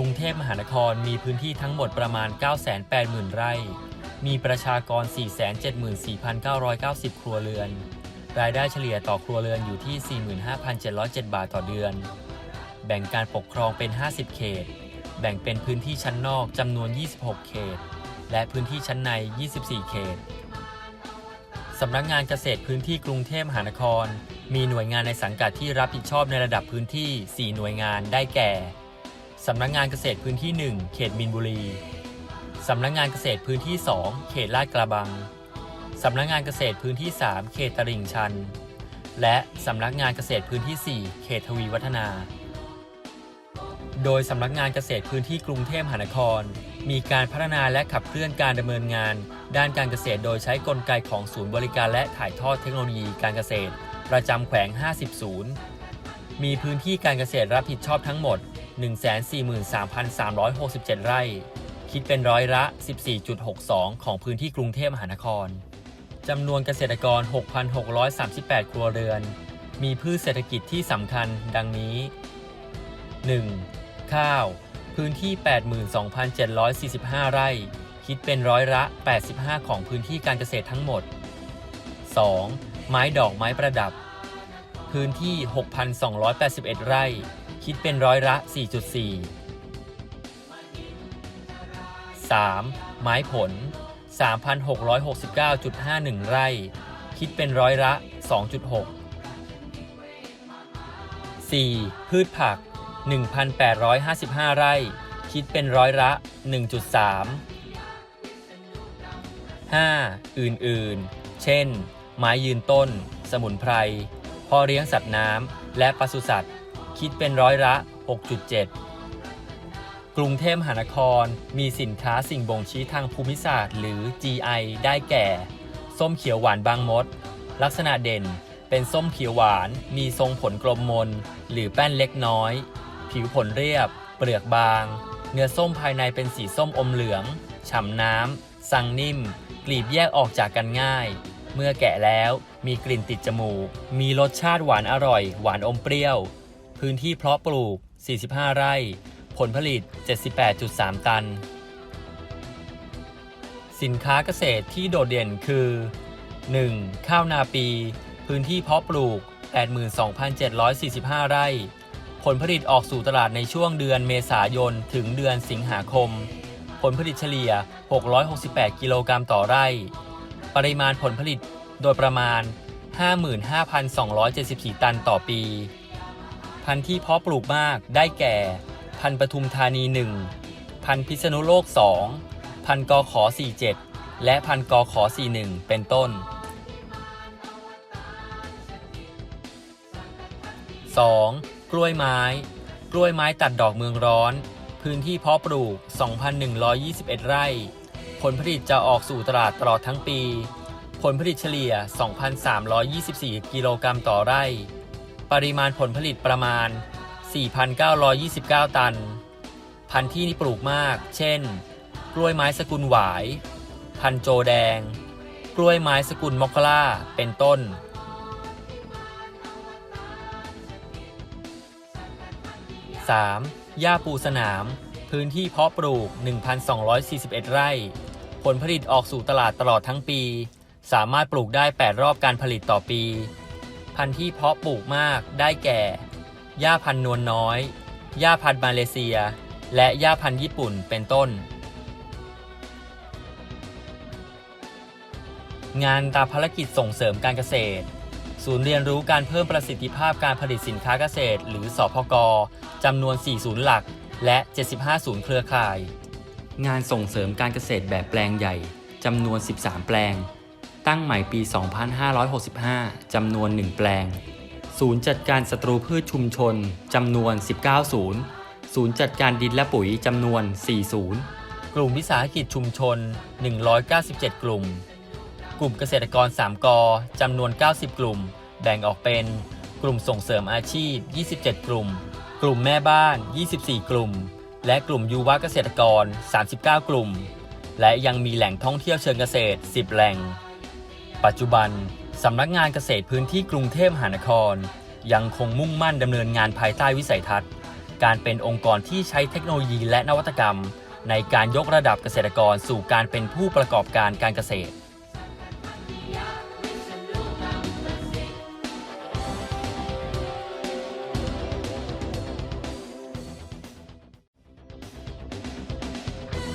กรุงเทพมหานครมีพื้นที่ทั้งหมดประมาณ 980,000 ไร่ มีประชากร 474,990 ครัวเรือน รายได้เฉลี่ยต่อครัวเรือนอยู่ที่ 45,707 บาทต่อเดือน แบ่งการปกครองเป็น 50 เขต แบ่งเป็นพื้นที่ชั้นนอกจำนวน 26 เขต และพื้นที่ชั้นใน 24 เขตสำนักงานเกษตรพื้นที่กรุงเทพมหานคร มีหน่วยงานในสังกัดที่รับผิดชอบในระดับพื้นที่ 4 หน่วยงานได้แก่ สำนักงานเกษตรพื้นที่ 1 เขตมินบุรี สำนักงานเกษตรพื้นที่ 2 เขตลาดกระบัง สำนักงานเกษตรพื้นที่ 3 เขตตลิ่งชัน และสำนักงานเกษตรพื้นที่ 4 เขตทวีวัฒนา โดยสำนักงานเกษตรพื้นที่กรุงเทพมหานคร มีการพัฒนาและขับเคลื่อนการดำเนินงาน ด้านการเกษตรโดยใช้กลไกของศูนย์บริการและถ่ายทอดเทคโนโลยีการเกษตร ประจำแขวง 50 ศูนย์ มีพื้นที่การเกษตรรับผิดชอบทั้งหมด 143,367 ไร่ คิดเป็นร้อยละ 14.62 ของพื้นที่กรุงเทพมหานคร จำนวนเกษตรกร 6,638 ครัวเรือน มีพืชเศรษฐกิจที่สำคัญดังนี้ 1. ข้าว พื้นที่ 82,745 ไร่ คิดเป็นร้อยละ 85 ของพื้นที่การเกษตรทั้งหมด 2. ไม้ดอกไม้ประดับ พื้นที่ 6,281 ไร่ คิดเป็นร้อยละ 4.4 3. ไม้ผล 3,669.51 ไร่ คิดเป็นร้อยละ 2.6 4. พืชผัก 1,855 ไร่ คิดเป็นร้อยละ 1.3 5. อื่นๆ เช่น ไม้ยืนต้น สมุนไพรพ่อเลี้ยงสัตว์น้ำ และปศุสัตว์ คิดเป็นร้อยละ 6.7 กรุงเทพมหานครมีสินค้าสิ่งบ่งชี้ทางภูมิศาสตร์ หรือ GI ได้แก่ ส้มเขียวหวานบางมด ลักษณะเด่นเป็นส้มเขียวหวาน มีทรงผลกลมมน หรือแป้นเล็กน้อย ผิวผลเรียบ เปลือกบาง เนื้อส้มภายในเป็นสีส้มอมเหลือง ฉ่ำน้ำ สังนิ่ม กลีบแยกออกจากกันง่าย เมื่อแกะแล้วมีกลิ่นติดจมูก มีรสชาติหวานอร่อย หวานอมเปรี้ยว พื้นที่เพาะปลูก 45 ไร่ ผลผลิต 78.3 ตัน สินค้าเกษตรที่โดดเด่นคือ 1. ข้าวนาปี พื้นที่เพาะปลูก 82,745 ไร่ ผลผลิตออกสู่ตลาดในช่วงเดือนเมษายน ถึงเดือนสิงหาคม ผลผลิตเฉลี่ย 668 กิโลกรัมต่อไร่ ปริมาณผลผลิตโดยประมาณ 55,274 ตันต่อปี พันธุ์ที่เพาะปลูกมากได้แก่ พันธุ์ปทุมธานี 1 พันธุ์พิษณุโลก 2 พันธุ์กขอ47 และพันธุ์กขอ41 เป็นต้น 2. กล้วยไม้ กล้วยไม้ตัดดอกเมืองร้อน พื้นที่เพาะปลูก 2,121 ไร่ ผลผลิตจะออกสู่ตลาดตลอดทั้งปี ผลผลิตเฉลี่ย 2,324 กิโลกรัมต่อไร่ ปริมาณผลผลิตประมาณ 4,929 ตัน พันธุ์ที่ปลูกมาก เช่น กล้วยไม้สกุลหวาย พันโจแดง กล้วยไม้สกุลมอคล่า เป็นต้น 3. หญ้าปูสนาม พื้นที่เพาะปลูก 1,241 ไร่ ผลผลิตออกสู่ตลาดตลอดทั้งปี สามารถปลูกได้ 8 รอบการผลิตต่อปี พันธุ์ที่เพาะปลูกมากได้แก่ หญ้าพันธุ์นวลน้อย หญ้าพันธุ์มาเลเซีย และหญ้าพันธุ์ญี่ปุ่นเป็นต้น งานตามภารกิจส่งเสริมการเกษตร ศูนย์เรียนรู้การเพิ่มประสิทธิภาพการผลิตสินค้าเกษตร หรือสพกจำนวน 4 ศูนย์หลัก และ 75 ศูนย์เครือข่าย งานส่งเสริมการเกษตรแบบแปลงใหญ่จำนวน 13 แปลง ตั้งใหม่ปี 2565 จำนวน 1 แปลง ศูนย์จัดการศัตรูพืชชุมชน จำนวน 19 ศูนย์ ศูนย์จัดการดินและปุ๋ย จำนวน 4 ศูนย์ กลุ่มวิสาหกิจชุมชน 197 กลุ่ม กลุ่มเกษตรกร 3 กจำนวน 90 กลุ่ม แบ่งออกเป็น กลุ่มส่งเสริมอาชีพ 27 กลุ่ม กลุ่มแม่บ้าน 24 กลุ่ม และกลุ่มยุวเกษตรกร 39 กลุ่มและยังมีแหล่งท่องเที่ยวเชิงเกษตร 10 แหล่ง ปัจจุบันสำนักงานเกษตรพื้นที่กรุงเทพมหานคร ยังคงมุ่งมั่นดำเนินงานภายใต้วิสัยทัศน์ การเป็นองค์กรที่ใช้เทคโนโลยีและนวัตกรรม ในการยกระดับเกษตรกรสู่การเป็นผู้ประกอบการการเกษตร